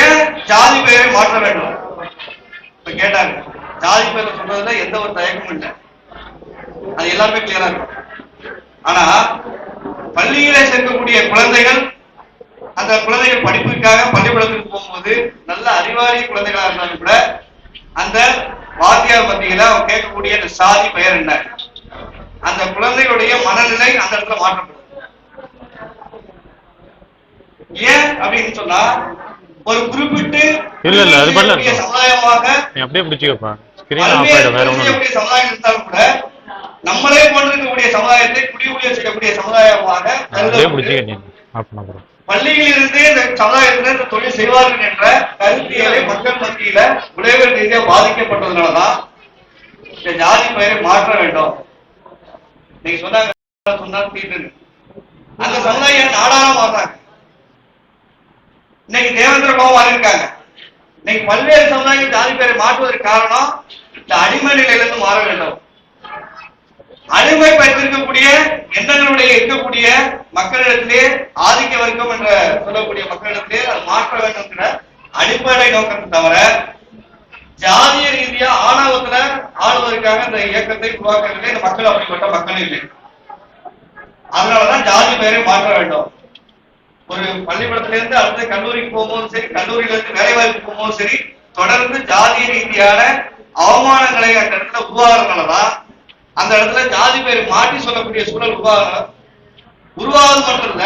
ஏன் ஜாதி பெயரை மாற்ற வேண்டும்? இப்ப கேட்டாங்க. ஜாதி பெயரை சொல்றதுல எந்த ஒரு தயக்கமும் இல்லை. அது எல்லாமே கிளியரா இருக்கும். ஆனா பள்ளியிலே சேர்க்கக்கூடிய குழந்தைகள் அந்த குழந்தைகள் படிப்புக்காக பள்ளிக்கூடத்துக்கு போகும்போது நல்ல அறிவாளி குழந்தைகளாக இருந்தாலும் கூட அந்த வாத்தியார் மத்தியில அவங்க கேட்கக்கூடிய அந்த சாதி பெயர் என்ன? அந்த குழந்தைகளுடைய மனநிலை அந்த இடத்துல மாற்றப்படும். ஏன் அப்படின்னு சொன்னா ஒரு குறிப்பிட்டு இல்ல, இல்ல, அது பண்ணல. இருக்கக்கூடிய சமுதாயமாக அப்படியே பிடிச்சிக்கப்பா. ஸ்கிரீன் ஆஃப் பல்வேறு ஆயிடும் வேற ஒண்ணும் இல்ல. பிரிவுடைய சமுதாயம் இருந்தாலும் கூட நம்மளே கொண்டிருக்கக்கூடிய சமுதாயத்தை குடியுடைய செய்யக்கூடிய சமுதாயமாக அப்படியே கருதப்பட்டு பிடிச்சிக்க நீ. ஆஃப் பண்ண போறோம். பள்ளியில் இருந்து இந்த சமுதாயத்தில் இந்த தொழில் செய்வார்கள் என்ற கருத்தியலை மக்கள் மத்தியில உலக ரீதியா பாதிக்கப்பட்டதுனாலதான் இந்த ஜாதி பெயரை மாற்ற வேண்டும். நீங்க சொன்னாங்க சொன்னா தீட்டு அந்த சமுதாயம் நாடாரா மாறாங்க இன்னைக்கு தேவேந்திர கோபம் இருக்காங்க இன்னைக்கு பல்வேறு சமுதாயம் ஜாதி பேரை மாற்றுவதற்கு காரணம் இந்த அடிமை நிலையிலிருந்து மாற வேண்டும். அடிமைப்படுத்திருக்கக்கூடிய எண்ணங்களுடைய இருக்கக்கூடிய மக்களிடத்திலே ஆதிக்க வர்க்கம் என்ற சொல்லக்கூடிய மக்களிடத்திலே அது மாற்ற வேண்டும் என்ற அடிப்படை நோக்கத்தை தவிர ஜாதிய ரீதியா ஆணவத்துல ஆளுவதற்காக இந்த இயக்கத்தை உருவாக்குறதுல இந்த மக்கள் அப்படிப்பட்ட மக்கள் இல்லை. அதனாலதான் ஜாதி பெயரை மாற்ற வேண்டும். ஒரு பள்ளிக்கூடத்துல இருந்து அடுத்த கல்லூரிக்கு போகும்போதும் சரி கல்லூரியில இருந்து வேலை வாய்ப்பு போகும்போதும் சரி தொடர்ந்து ஜாதிய ரீதியான அவமானங்களை அந்த இடத்துல உருவாகிறதுனாலதான் அந்த இடத்துல ஜாதி பேர் மாற்றி சொல்லக்கூடிய சூழல் உருவாக உருவாவது மட்டும் இல்ல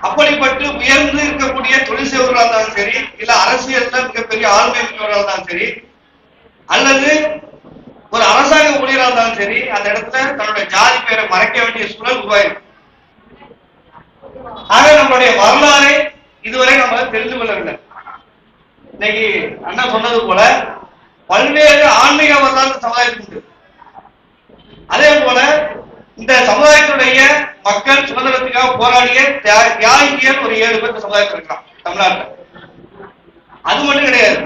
அப்படிப்பட்டு உயர்ந்து இருக்கக்கூடிய தொழில் செய்வர்களாக இருந்தாலும் சரி இல்ல அரசியல்ல மிகப்பெரிய ஆளுமை மிக்கவர்களாக இருந்தாலும் சரி அல்லது ஒரு அரசாங்க ஊழியராக இருந்தாலும் சரி அந்த இடத்துல தன்னுடைய ஜாதி பேரை மறைக்க வேண்டிய சூழல் உருவாயிருக்கு. ஆக நம்மளுடைய வரலாறு இதுவரை நம்ம தெரிந்து கொள்ளவில்லை. இன்னைக்கு அண்ணா சொன்னது போல பல்வேறு ஆன்மீக வரலாறு சமுதாயத்துக்கு உண்டு. அதே போல இந்த சமுதாயத்துடைய மக்கள் சுதந்திரத்துக்காக போராடிய தியா- தியாகிகள் ஒரு ஏழு பேர் சமுதாயத்தில் இருக்கலாம் தமிழ்நாட்டில். அது மட்டும் கிடையாது.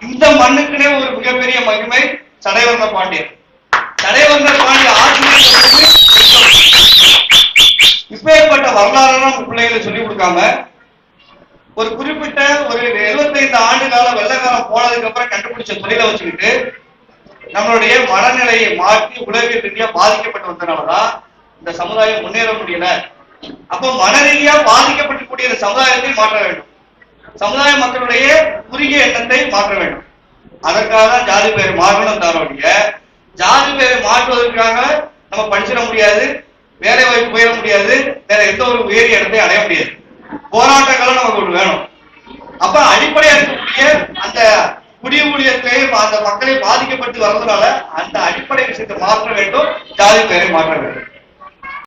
இந்த மண்ணுக்குனே ஒரு மிகப்பெரிய மகிமை சடைவர்ண பாண்டியர். சடைவர்ண பாண்டிய ஆசிரியர் இப்ப வரலாறுன்னு நம்ம பிள்ளைகளை சொல்லிக் கொடுக்காம ஒரு குறிப்பிட்ட ஒரு 75 ஆண்டு கால வெள்ளக்காரம் போனதுக்கு அப்புறம் கண்டுபிடிச்ச தொழிலை வச்சுக்கிட்டு நம்மளுடைய மனநிலையை மாற்றி உளவியல் ரீதியா பாதிக்கப்பட்டு வந்தனாலதான் இந்த சமுதாயம் முன்னேற முடியல. அப்போ மன ரீதியா பாதிக்கப்படக்கூடிய இந்த சமுதாயத்தை மாற்ற வேண்டும். சமுதாய மக்களுடைய குறுகிய எண்ணத்தை மாற்ற வேண்டும். அதற்காக தான் ஜாதி பெயர் மாற்றணும் தரக்கூடிய ஜாதி பெயரை மாற்றுவதற்காக நம்ம படிச்சிட முடியாது. வேலை வாய்ப்பு உயர முடியாது. வேற எந்த ஒரு உயரிய இடத்தை அடைய முடியாது. போராட்டங்களும் நமக்கு ஒன்று வேணும். அப்ப அடிப்படையா இருக்கக்கூடிய அந்த குடிய ஊழியத்தை அந்த மக்களை பாதிக்கப்பட்டு வர்றதுனால அந்த அடிப்படை விஷயத்தை மாற்ற வேண்டும் ஜாதி பெயரை மாற்ற வேண்டும்.